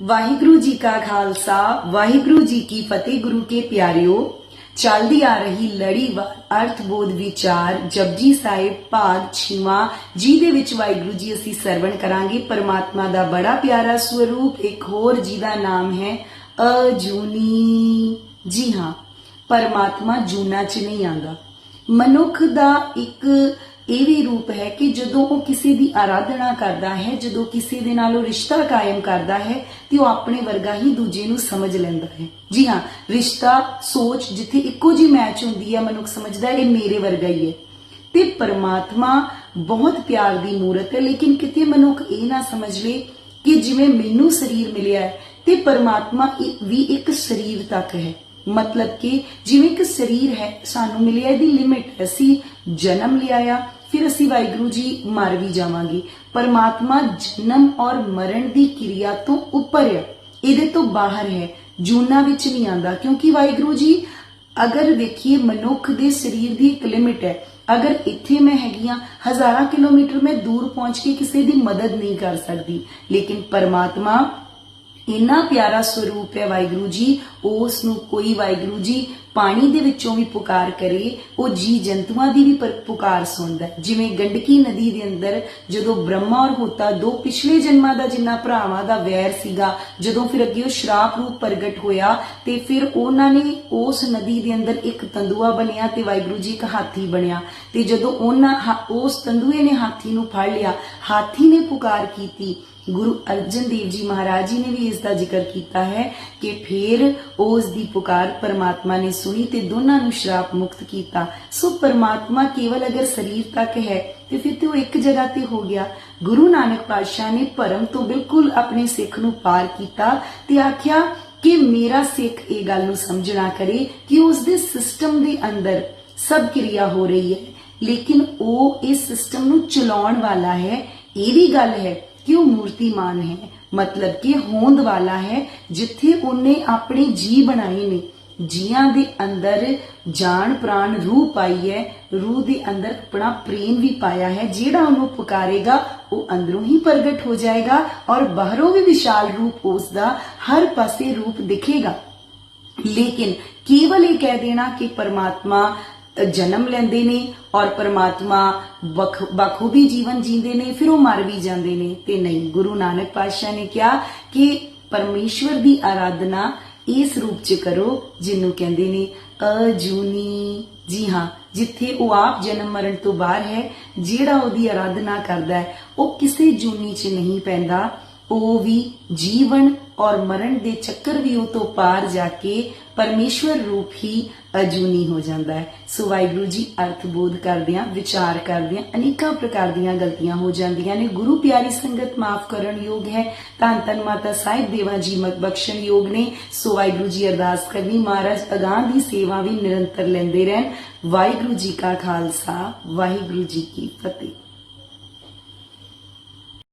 ਵਾਹਿਗੁਰੂ ਜੀ ਕਾ ਖਾਲਸਾ, ਵਾਹਿਗੁਰੂ ਜੀ ਕੀ ਫਤਿਹ ਗੁਰੂ ਕੇ ਪਿਆਰਿਓ। ਚੱਲਦੀ ਆ ਰਹੀ ਲੜੀਵਾਰ ਅਰਥਬੋਧ ਵਿਚਾਰ ਜਪਜੀ ਸਾਹਿਬ ਭਾਗ 6ਵਾਂ ਜਿਹਦੇ ਵਿੱਚ ਵਾਹਿਗੁਰੂ ਜੀ ਅਸੀਂ ਸਰਵਣ ਕਰਾਂਗੇ। ਪਰਮਾਤਮਾ ਦਾ ਬੜਾ ਪਿਆਰਾ ਸਰੂਪ ਇੱਕ ਹੋਰ ਜੀ ਦਾ ਨਾਮ ਹੈ ਅਜੂਨੀ। ਜੀ ਹਾਂ, ਪਰਮਾਤਮਾ ਜੂਨਾ ਚ ਨਹੀਂ ਆਂਦਾ ਮਨੁੱਖ ਦਾ ਇੱਕ ਇਹ ਵੀ ਰੂਪ ਹੈ ਕਿ ਜਦੋਂ ਉਹ ਕਿਸੇ ਦੀ ਆਰਾਧਨਾ ਕਰਦਾ ਹੈ, ਜਦੋਂ ਕਿਸੇ ਦੇ ਨਾਲ ਉਹ ਰਿਸ਼ਤਾ ਕਾਇਮ ਕਰਦਾ ਹੈ, ਤੇ ਉਹ ਆਪਣੇ ਵਰਗਾ ਹੀ ਦੂਜੇ ਨੂੰ ਸਮਝ ਲੈਂਦਾ ਹੈ। ਜੀ ਹਾਂ, ਰਿਸ਼ਤਾ, ਸੋਚ ਜਿੱਥੇ ਇੱਕੋ ਜੀ ਮੈਚ ਹੁੰਦੀ ਹੈ, ਮਨੁੱਖ ਸਮਝਦਾ ਇਹ ਮੇਰੇ ਵਰਗਾ ਹੀ ਹੈ। ਤੇ ਪਰਮਾਤਮਾ ਬਹੁਤ ਪਿਆਰ ਦੀ ਮੂਰਤ ਹੈ, ਲੇਕਿਨ ਕਿਤੇ ਮਨੁੱਖ ਇਹ ਨਾ ਸਮਝ ਲੇ ਕਿ ਜਿਵੇਂ ਮੈਨੂੰ ਸਰੀਰ ਮਿਲਿਆ ਹੈ, ਤੇ ਪਰਮਾਤਮਾ ਵੀ ਇੱਕ ਸਰੀਰ ਤੱਕ ਹੈ। ਮਤਲਬ ਕਿ ਜਿਵੇਂ ਇੱਕ ਸਰੀਰ ਹੈ, ਸਾਨੂੰ ਮਿਲਿਆ ਇਹਦੀ ਲਿਮਿਟ ਅਸੀਂ ਜਨਮ ਲਿਆ ਆ ਫਿਰ ਅਸੀਂ ਵਾਹਿਗੁਰੂ ਜੀ ਮਰ ਵੀ ਜਾਵਾਂਗੇ। ਪਰਮਾਤਮਾ ਜਨਮ ਔਰ ਮਰਨ ਦੀ ਕਿਰਿਆ ਤੋਂ ਉੱਪਰ ਹੈ। ਇਹਦੇ ਤੋਂ ਬਾਹਰ ਹੈ। ਜੂਨਾ ਵਿੱਚ ਨਹੀਂ ਆਂਦਾ ਕਿਉਂਕਿ ਵਾਹਿਗੁਰੂ ਜੀ, ਅਗਰ ਦੇਖੀਏ ਮਨੁੱਖ ਦੇ ਸਰੀਰ ਦੀ ਇੱਕ ਲਿਮਿਟ ਹੈ। ਅਗਰ ਇੱਥੇ ਮੈਂ ਹੈਗੀ ਹਾਂ, ਹਜ਼ਾਰਾਂ ਕਿਲੋਮੀਟਰ ਮੈਂ ਦੂਰ ਪਹੁੰਚ ਕੇ ਕਿਸੇ ਦੀ ਮਦਦ ਨਹੀਂ ਕਰ ਸਕਦੀ। ਲੇਕਿਨ ਪਰਮਾਤਮਾ ਇੰਨਾ ਪਿਆਰਾ ਸਰੂਪ ਹੈ ਵਾਹਿਗੁਰੂ ਜੀ, ਉਸ ਨੂੰ ਕੋਈ ਵਾਹਿਗੁਰੂ ਜੀ ਪਾਣੀ ਦੇ ਵਿੱਚੋਂ ਵੀ ਪੁਕਾਰ ਕਰੇ, ਉਹ ਜੀ ਜੰਤੂਆਂ ਦੀ ਵੀ ਪੁਕਾਰ ਸੁਣਦਾ ਜਿਵੇਂ ਗੰਡਕੀ ਨਦੀ ਦੇ ਅੰਦਰ ਜਦੋਂ ਬ੍ਰਹਮਾ ਔਰ ਹੋਤਾ ਦੋ ਪਿਛਲੇ ਜਨਮਾਂ ਦਾ ਜਿੰਨਾ ਭਰਾਵਾਂ ਦਾ ਵੈਰ ਸੀਗਾ, ਜਦੋਂ ਫਿਰ ਅੱਗੇ ਉਹ ਸ਼ਰਾਪ ਰੂਪ ਪ੍ਰਗਟ ਹੋਇਆ ਤੇ ਫਿਰ ਉਹਨਾਂ ਨੇ ਉਸ ਨਦੀ ਦੇ ਅੰਦਰ ਇੱਕ ਤੰਦੂਆ ਬਣਿਆ ਤੇ ਵਾਹਿਗੁਰੂ ਜੀ ਇੱਕ ਹਾਥੀ ਬਣਿਆ। ਤੇ ਜਦੋਂ ਉਹਨਾਂ ਹਾ- ਉਸ ਤੰਦੂਏ ਨੇ ਹਾਥੀ ਨੂੰ ਫੜ ਲਿਆ, ਹਾਥੀ ਨੇ ਪੁਕਾਰ ਕੀਤੀ। ਗੁਰੂ ਅਰਜਨ ਦੇਵ ਜੀ ਮਹਾਰਾਜ ਜੀ ਨੇ ਵੀ ਇਸ ਦਾ ਜ਼ਿਕਰ ਕੀਤਾ ਹੈ ਕਿ ਫਿਰ ਉਸ ਦੀ ਪੁਕਾਰ ਪਰਮਾਤਮਾ ਨੇ ਸੁਣੀ ਤੇ ਦੋਨਾਂ ਨੂੰ ਸ਼ਰਾਪ ਮੁਕਤ ਕੀਤਾ ਸੋ ਪਰਮਾਤਮਾ ਕੇਵਲ ਅਗਰ ਸਰੀਰ ਤੱਕ ਹੈ ਤੇ ਫਿਰ ਤੇ ਉਹ ਇੱਕ ਜਗ੍ਹਾ ਤੇ ਹੋ ਗਿਆ ਗੁਰੂ ਨਾਨਕ ਪਾਤਸ਼ਾਹ ਨੇ ਭਰਮ ਤੋਂ ਬਿਲਕੁਲ ਆਪਣੇ ਸਿੱਖ ਨੂੰ ਪਾਰ ਕੀਤਾ ਤੇ ਆਖਿਆ ਕਿ ਮੇਰਾ ਸਿੱਖ ਇਹ ਗੱਲ ਨੂੰ ਸਮਝਣਾ ਕਰੇ ਕਿ ਉਸ ਦੇ ਸਿਸਟਮ ਦੇ ਅੰਦਰ ਸਭ ਕਿਰਿਆ ਹੋ ਰਹੀ ਹੈ ਲੇਕਿਨ ਉਹ ਇਸ ਸਿਸਟਮ ਨੂੰ ਚਲਾਉਣ ਵਾਲਾ ਹੈ ਇਹ ਵੀ ਗੱਲ ਹੈ ਕਿ ਉਹ ਮੂਰਤੀਮਾਨ ਹੈ ਮਤਲਬ ਕਿ ਹੋਂਦ ਵਾਲਾ ਹੈ ਜਿੱਥੇ ਉਹਨੇ ਆਪਣੇ ਜੀ ਬਣਾਏ ਨੇ ਜੀਆਂ ਦੇ ਅੰਦਰ ਜਾਨ ਪ੍ਰਾਣ ਰੂਹ ਪਾਈ ਹੈ, ਰੂਹ ਦੇ ਅੰਦਰ ਆਪਣਾ ਪ੍ਰੇਮ ਵੀ ਪਾਇਆ ਹੈ, ਜਿਹੜਾ ਉਹਨੂੰ ਪੁਕਾਰੇਗਾ, ਉਹ ਅੰਦਰੋਂ ਹੀ ਪ੍ਰਗਟ ਹੋ ਜਾਏਗਾ ਔਰ ਬਾਹਰੋਂ ਵੀ ਵਿਸ਼ਾਲ ਰੂਪ ਉਸ ਦਾ ਹਰ ਪਾਸੇ ਰੂਪ ਦਿਖੇਗਾ। ਲੇਕਿਨ ਕੇਵਲ ਇਹ ਕਹਿ ਦੇਣਾ ਕਿ ਪਰਮਾਤਮਾ ਜਨਮ ਲੈਂਦੇ ਨੇ ਔਰ ਪਰਮਾਤਮਾ ਬਖ- ਬਖੂਬੀ ਜੀਵਨ ਜੀਂਦੇ ਨੇ, ਫਿਰ ਉਹ ਮਰ ਵੀ ਜਾਂਦੇ ਨੇ। ਤੇ ਨਹੀਂ, ਗੁਰੂ ਨਾਨਕ ਪਾਤਸ਼ਾਹ ਨੇ ਕਿਹਾ ਕਿ ਪਰਮੇਸ਼ਵਰ ਦੀ ਆਰਾਧਨਾ ਇਸ ਰੂਪ ਚ ਕਰੋ ਜਿਹਨੂੰ ਕਹਿੰਦੇ ਨੇ ਅਜੂਨੀ। ਜੀ ਹਾਂ, ਜਿੱਥੇ ਉਹ ਆਪ ਜਨਮ ਮਰਨ ਤੋਂ ਬਾਹਰ ਹੈ, ਜਿਹੜਾ ਉਹਦੀ ਆਰਾਧਨਾ ਕਰਦਾ ਹੈ, ਉਹ ਕਿਸੇ ਜੂਨੀ ਚ ਨਹੀਂ ਪੈਂਦਾ। ਉਹ ਵੀ ਜੀਵਨ ਔਰ ਮਰਨ ਦੇ ਚੱਕਰ ਵੀ ਉਹ ਤੋਂ ਪਾਰ ਜਾ ਕੇ ਪਰਮੇਸ਼ਵਰ ਰੂਪ ਹੀ ਅਜੂਨੀ ਹੋ ਜਾਂਦਾ ਹੈ। ਸੋ ਵਾਹਿਗੁਰੂ ਜੀ ਅਰਥ ਬੋਧ ਕਰਦਿਆਂ, ਵਿਚਾਰ ਕਰਦਿਆਂ, ਅਨੇਕਾਂ ਪ੍ਰਕਾਰ ਦੀਆਂ ਗਲਤੀਆਂ ਹੋ ਜਾਂਦੀਆਂ ਨੇ। ਗੁਰੂ ਪਿਆਰੀ ਸੰਗਤ ਮਾਫ ਕਰਨ ਯੋਗ ਹੈ। ਧੰਨ ਧੰਨ ਮਾਤਾ ਸਾਹਿਬ, ਦੇਵਾ ਜੀ ਮਤ ਬਖਸ਼ਣ ਯੋਗ ਨੇ। ਸੋ ਵਾਹਿਗੁਰੂ ਜੀ ਅਰਦਾਸ ਕਰਨੀ, ਮਹਾਰਾਜ ਅਗਾਂ ਦੀ ਸੇਵਾ ਵੀ ਨਿਰੰਤਰ ਲੈਂਦੇ ਰਹਿਣ। ਵਾਹਿਗੁਰੂ ਜੀ ਕਾ ਖਾਲਸਾ, ਵਾਹਿਗੁਰੂ ਜੀ ਕੀ ਫਤਿਹ।